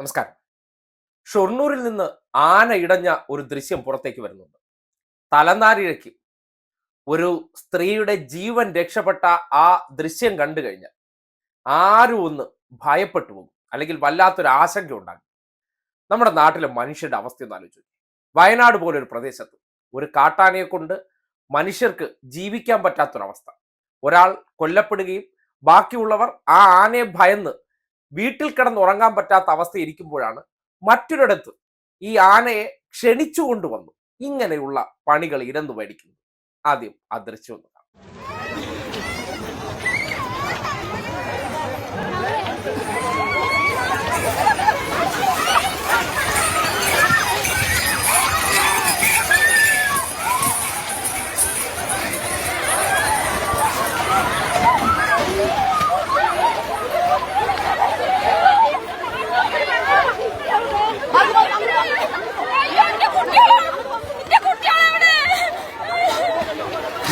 നമസ്കാരം. ഷൊർണൂരിൽ നിന്ന് ആന ഇടഞ്ഞ ഒരു ദൃശ്യം പുറത്തേക്ക് വരുന്നുണ്ട്. തലനാരിഴയ്ക്ക് ഒരു സ്ത്രീയുടെ ജീവൻ രക്ഷപ്പെട്ട ആ ദൃശ്യം കണ്ടു കഴിഞ്ഞാൽ ആരും ഒന്ന് ഭയപ്പെട്ടു പോകും. അല്ലെങ്കിൽ വല്ലാത്തൊരു ആശങ്ക ഉണ്ടാകും. നമ്മുടെ നാട്ടിലെ മനുഷ്യരുടെ അവസ്ഥ ഒന്ന് ആലോചിച്ചു വയനാട് പോലെ ഒരു പ്രദേശത്ത് ഒരു കാട്ടാനയെ കൊണ്ട് മനുഷ്യർക്ക് ജീവിക്കാൻ പറ്റാത്തൊരവസ്ഥ. ഒരാൾ കൊല്ലപ്പെടുകയും ബാക്കിയുള്ളവർ ആ ആനയെ ഭയന്ന് വീട്ടിൽ കിടന്ന് ഉറങ്ങാൻ പറ്റാത്ത അവസ്ഥ ഇരിക്കുമ്പോഴാണ് മറ്റൊരിടത്ത് ഈ ആനയെ ക്ഷണിച്ചു കൊണ്ടുവന്നു ഇങ്ങനെയുള്ള പണികൾ ഇരന്നു മേടിക്കുന്നു ആദ്യം ആ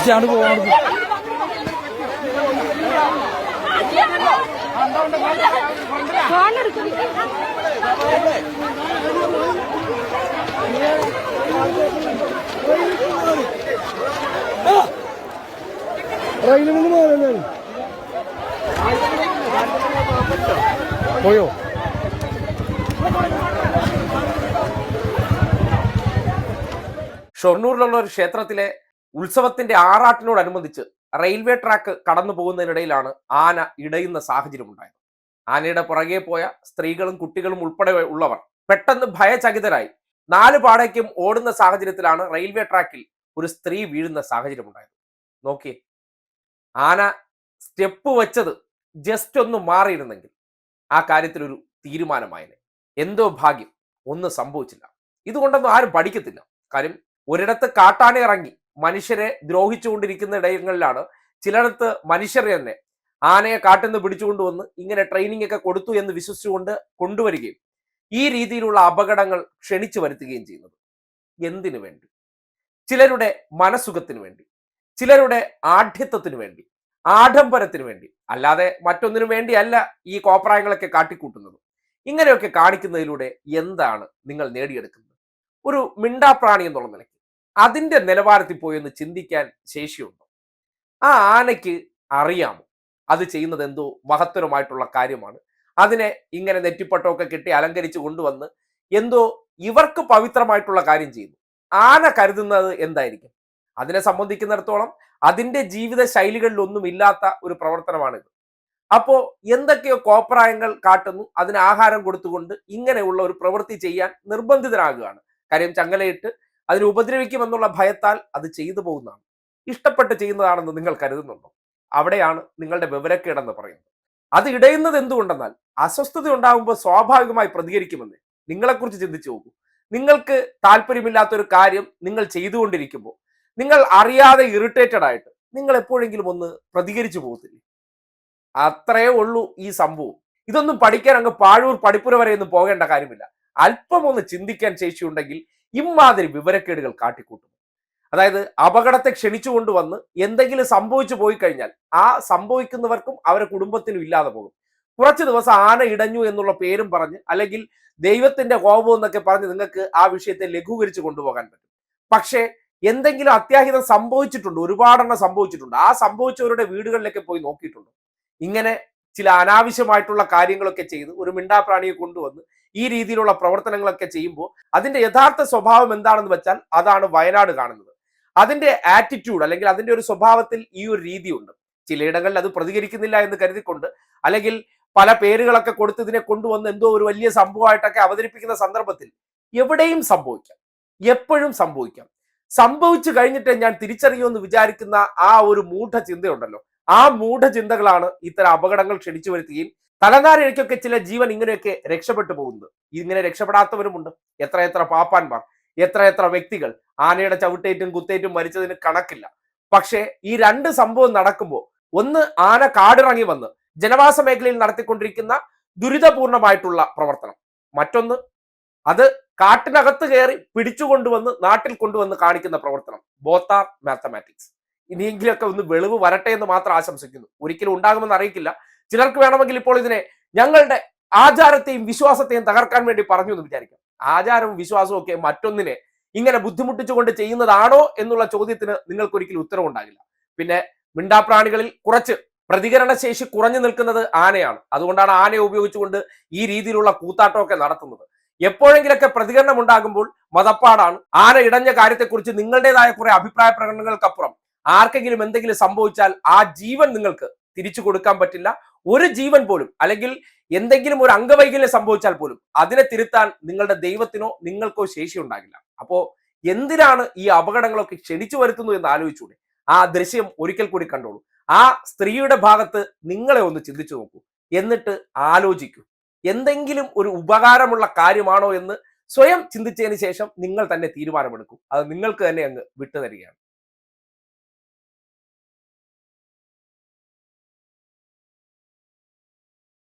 ഇജ്ജാണ്ട് പോകുന്നത്. റെയിലിൽ നിന്ന് മാറല്ലേ പോയോ ഷൊർണൂരിലുള്ള ഒരു ക്ഷേത്രത്തിലെ ഉത്സവത്തിന്റെ ആറാട്ടിനോടനുബന്ധിച്ച് റെയിൽവേ ട്രാക്ക് കടന്നു പോകുന്നതിനിടയിലാണ് ആന ഇടയുന്ന സാഹചര്യം ഉണ്ടായത്. ആനയുടെ പുറകെ പോയ സ്ത്രീകളും കുട്ടികളും ഉൾപ്പെടെ ഉള്ളവർ പെട്ടെന്ന് ഭയചകിതരായി. നാല് പാടേക്കും ഓടുന്ന സാഹചര്യത്തിലാണ് റെയിൽവേ ട്രാക്കിൽ ഒരു സ്ത്രീ വീഴുന്ന സാഹചര്യം ഉണ്ടായത്. നോക്കിയേ. ആന സ്റ്റെപ്പ് വെച്ചത് ജസ്റ്റ് ഒന്ന് മാറിയിരുന്നെങ്കിൽ ആ കാര്യത്തിൽ ഒരു തീരുമാനമായനെ. എന്തോ ഭാഗ്യം. ഒന്നും സംഭവിച്ചില്ല. ഇതുകൊണ്ടൊന്നും ആരും പഠിക്കത്തില്ല. കാര്യം ഒരിടത്ത് കാട്ടാന ഇറങ്ങി മനുഷ്യരെ ദ്രോഹിച്ചുകൊണ്ടിരിക്കുന്ന ഇടങ്ങളിലാണ് ചിലയിടത്ത് മനുഷ്യരെ തന്നെ ആനയെ കാട്ടിന്ന് പിടിച്ചുകൊണ്ടുവന്ന് ഇങ്ങനെ ട്രെയിനിങ് ഒക്കെ കൊടുത്തു എന്ന് വിശ്വസിച്ചുകൊണ്ട് കൊണ്ടുവരികയും ഈ രീതിയിലുള്ള അപകടങ്ങൾ ക്ഷണിച്ചു വരുത്തുകയും ചെയ്യുന്നത്. എന്തിനു വേണ്ടി? ചിലരുടെ മനസുഖത്തിന് വേണ്ടി ചിലരുടെ ആഢ്യത്വത്തിന് വേണ്ടി ആഡംബരത്തിന് വേണ്ടി അല്ലാതെ മറ്റൊന്നിനു വേണ്ടിയല്ല ഈ കോപ്രായങ്ങളൊക്കെ കാട്ടിക്കൂട്ടുന്നത്. ഇങ്ങനെയൊക്കെ കാണിക്കുന്നതിലൂടെ എന്താണ് നിങ്ങൾ നേടിയെടുക്കുന്നത്? ഒരു മിണ്ടാപ്രാണി എന്നുള്ള നിലയ്ക്ക് അതിന്റെ നിലവാരത്തിൽ പോയി ഒന്ന് ചിന്തിക്കാൻ ശേഷിയുണ്ടോ? ആ ആനയ്ക്ക് അറിയാമോ? അത് ചെയ്യുന്നത് എന്തോ മഹത്തരമായിട്ടുള്ള കാര്യമാണ്. അതിനെ ഇങ്ങനെ നെറ്റിപ്പട്ടമൊക്കെ കെട്ടി അലങ്കരിച്ച് കൊണ്ടുവന്ന് എന്തോ ഇവർക്ക് പവിത്രമായിട്ടുള്ള കാര്യം ചെയ്യുന്നു. ആന കരുതുന്നത് എന്തായിരിക്കും? അതിനെ സംബന്ധിക്കുന്നിടത്തോളം അതിന്റെ ജീവിത ശൈലികളിലൊന്നും ഇല്ലാത്ത ഒരു പ്രവർത്തനമാണിത്. അപ്പോൾ എന്തൊക്കെയോ കോപ്രായങ്ങൾ കാട്ടുന്നു. അതിന് ആഹാരം കൊടുത്തുകൊണ്ട് ഇങ്ങനെയുള്ള ഒരു പ്രവൃത്തി ചെയ്യാൻ നിർബന്ധിതരാകുകയാണ് കാര്യം ചങ്ങലയിട്ട് അതിനെ ഉപദ്രവിക്കുമെന്നുള്ള ഭയത്താൽ അത് ചെയ്തു പോകുന്നതാണ്. ഇഷ്ടപ്പെട്ട് ചെയ്യുന്നതാണെന്ന് നിങ്ങൾ കരുതുന്നുണ്ടോ? അവിടെയാണ് നിങ്ങളുടെ വിവരക്കേടെന്ന് പറയുന്നത്. അത് ഇടയുന്നത് എന്തുകൊണ്ടെന്നാൽ അസ്വസ്ഥത ഉണ്ടാകുമ്പോൾ സ്വാഭാവികമായി പ്രതികരിക്കുമെന്ന് നിങ്ങളെക്കുറിച്ച് ചിന്തിച്ചു നോക്കൂ. നിങ്ങൾക്ക് താല്പര്യമില്ലാത്ത ഒരു കാര്യം നിങ്ങൾ ചെയ്തുകൊണ്ടിരിക്കുമ്പോൾ നിങ്ങൾ അറിയാതെ ഇറിറ്റേറ്റഡ് ആയിട്ട് നിങ്ങൾ എപ്പോഴെങ്കിലും ഒന്ന് പ്രതികരിച്ചു പോകത്തില്ലേ? അത്രയേ ഉള്ളൂ ഈ സംഭവം. ഇതൊന്നും പഠിക്കാൻ അങ്ങ് പാഴൂർ പഠിപ്പുര വരെ ഒന്നും പോകേണ്ട കാര്യമില്ല. അല്പം ഒന്ന് ചിന്തിക്കാൻ ശേഷിയുണ്ടെങ്കിൽ ഇമാതിരി വിവരക്കേടുകൾ കാട്ടിക്കൂട്ടും. അതായത് അപകടത്തെ ക്ഷണിച്ചുകൊണ്ട് വന്ന് എന്തെങ്കിലും സംഭവിച്ചു പോയി കഴിഞ്ഞാൽ ആ സംഭവിക്കുന്നവർക്കും അവരുടെ കുടുംബത്തിനും ഇല്ലാതെ പോകും. കുറച്ച് ദിവസം ആന ഇടഞ്ഞു എന്നുള്ള പേരും പറഞ്ഞ് അല്ലെങ്കിൽ ദൈവത്തിന്റെ കോപം എന്നൊക്കെ പറഞ്ഞ് നിങ്ങൾക്ക് ആ വിഷയത്തെ ലഘൂകരിച്ച് കൊണ്ടുപോകാൻ പറ്റും. പക്ഷേ എന്തെങ്കിലും അത്യാഹിതം സംഭവിച്ചിട്ടുണ്ട് ഒരുപാടെണ്ണം സംഭവിച്ചിട്ടുണ്ട്. ആ സംഭവിച്ചവരുടെ വീടുകളിലൊക്കെ പോയി നോക്കിയിട്ടുണ്ട്. ഇങ്ങനെ ചില അനാവശ്യമായിട്ടുള്ള കാര്യങ്ങളൊക്കെ ചെയ്ത് ഒരു മിണ്ടാപ്രാണിയെ കൊണ്ടുവന്ന് ഈ രീതിയിലുള്ള പ്രവർത്തനങ്ങളൊക്കെ ചെയ്യുമ്പോൾ അതിന്റെ യഥാർത്ഥ സ്വഭാവം എന്താണെന്ന് വെച്ചാൽ അതാണ് വയനാട് കാണുന്നത്. അതിന്റെ ആറ്റിറ്റ്യൂഡ് അല്ലെങ്കിൽ അതിന്റെ ഒരു സ്വഭാവത്തിൽ ഈ ഒരു രീതിയുണ്ട്. ചിലയിടങ്ങളിൽ അത് പ്രതികരിക്കുന്നില്ല എന്ന് കരുതിക്കൊണ്ട് അല്ലെങ്കിൽ പല പേരുകളൊക്കെ കൊടുത്തതിനെ കൊണ്ടുവന്ന് എന്തോ ഒരു വലിയ സംഭവമായിട്ടൊക്കെ അവതരിപ്പിക്കുന്ന സന്ദർഭത്തിൽ എവിടെയും സംഭവിക്കാം. എപ്പോഴും സംഭവിക്കാം. സംഭവിച്ചു കഴിഞ്ഞിട്ട് ഞാൻ തിരിച്ചറിയൂ എന്ന് വിചാരിക്കുന്ന ആ ഒരു മൂഢ ചിന്തയുണ്ടല്ലോ ആ മൂഢ ചിന്തകളാണ് ഇത്തരം അപകടങ്ങൾ ക്ഷണിച്ചു വരുത്തുകയും തലനാരിഴയ്ക്കൊക്കെ ചില ജീവൻ ഇങ്ങനെയൊക്കെ രക്ഷപ്പെട്ടു പോകുന്നത്. ഇങ്ങനെ രക്ഷപ്പെടാത്തവരുമുണ്ട്. എത്ര എത്ര പാപ്പാന്മാർ എത്ര എത്ര വ്യക്തികൾ ആനയുടെ ചവിട്ടേറ്റും കുത്തേറ്റും മരിച്ചതിന് കണക്കില്ല. പക്ഷേ ഈ രണ്ട് സംഭവം നടക്കുമ്പോൾ ഒന്ന് ആന കാടിറങ്ങി വന്ന് ജനവാസ മേഖലയിൽ നടത്തിക്കൊണ്ടിരിക്കുന്ന ദുരിതപൂർണമായിട്ടുള്ള പ്രവർത്തനം. മറ്റൊന്ന് അത് കാട്ടിനകത്ത് കയറി പിടിച്ചുകൊണ്ടുവന്ന് നാട്ടിൽ കൊണ്ടുവന്ന് കാണിക്കുന്ന പ്രവർത്തനം. Bother mathematics. ഇനിയെങ്കിലൊക്കെ ഒന്ന് വെളിവ് വരട്ടെ എന്ന് മാത്രം ആശംസിക്കുന്നു. ഒരിക്കലും ഉണ്ടാകുമെന്ന് അറിയിക്കില്ല. ചിലർക്ക് വേണമെങ്കിൽ ഇപ്പോൾ ഇതിനെ ഞങ്ങളുടെ ആചാരത്തെയും വിശ്വാസത്തെയും തകർക്കാൻ വേണ്ടി പറഞ്ഞു എന്ന് വിചാരിക്കാം. ആചാരവും വിശ്വാസവും ഒക്കെ മറ്റൊന്നിനെ ഇങ്ങനെ ബുദ്ധിമുട്ടിച്ചുകൊണ്ട് ചെയ്യുന്നതാണോ എന്നുള്ള ചോദ്യത്തിന് നിങ്ങൾക്ക് ഒരിക്കലും ഉത്തരവുണ്ടാകില്ല പിന്നെ മിണ്ടാപ്രാണികളിൽ കുറച്ച് പ്രതികരണശേഷി കുറഞ്ഞു നിൽക്കുന്നത് ആനയാണ്. അതുകൊണ്ടാണ് ആനയെ ഉപയോഗിച്ചുകൊണ്ട് ഈ രീതിയിലുള്ള കൂത്താട്ടമൊക്കെ നടത്തുന്നത്. എപ്പോഴെങ്കിലൊക്കെ പ്രതികരണം ഉണ്ടാകുമ്പോൾ മതപ്പാടാണ്. ആന ഇടഞ്ഞ കാര്യത്തെക്കുറിച്ച് നിങ്ങളുടേതായ കുറെ അഭിപ്രായ പ്രകടനങ്ങൾക്കപ്പുറം ആർക്കെങ്കിലും എന്തെങ്കിലും സംഭവിച്ചാൽ ആ ജീവൻ നിങ്ങൾക്ക് തിരിച്ചു കൊടുക്കാൻ പറ്റില്ല. ഒരു ജീവൻ പോലും അല്ലെങ്കിൽ എന്തെങ്കിലും ഒരു അംഗവൈകല്യം സംഭവിച്ചാൽ പോലും അതിനെ തിരുത്താൻ നിങ്ങളുടെ ദൈവത്തിനോ നിങ്ങൾക്കോ ശേഷി ഉണ്ടാകില്ല. അപ്പോ എന്തിനാണ് ഈ അപകടങ്ങളൊക്കെ ക്ഷണിച്ചു വരുത്തുന്നു എന്ന് ആലോചിച്ചൂടെ? ആ ദൃശ്യം ഒരിക്കൽ കൂടി കണ്ടോളൂ. ആ സ്ത്രീയുടെ ഭാഗത്ത് നിങ്ങളെ ഒന്ന് ചിന്തിച്ചു നോക്കൂ. എന്നിട്ട് ആലോചിക്കൂ. എന്തെങ്കിലും ഒരു ഉപകാരമുള്ള കാര്യമാണോ എന്ന് സ്വയം ചിന്തിച്ചതിന് ശേഷം നിങ്ങൾ തന്നെ തീരുമാനമെടുക്കും. അത് നിങ്ങൾക്ക് തന്നെ അങ്ങ് വിട്ടുതരികയാണ്.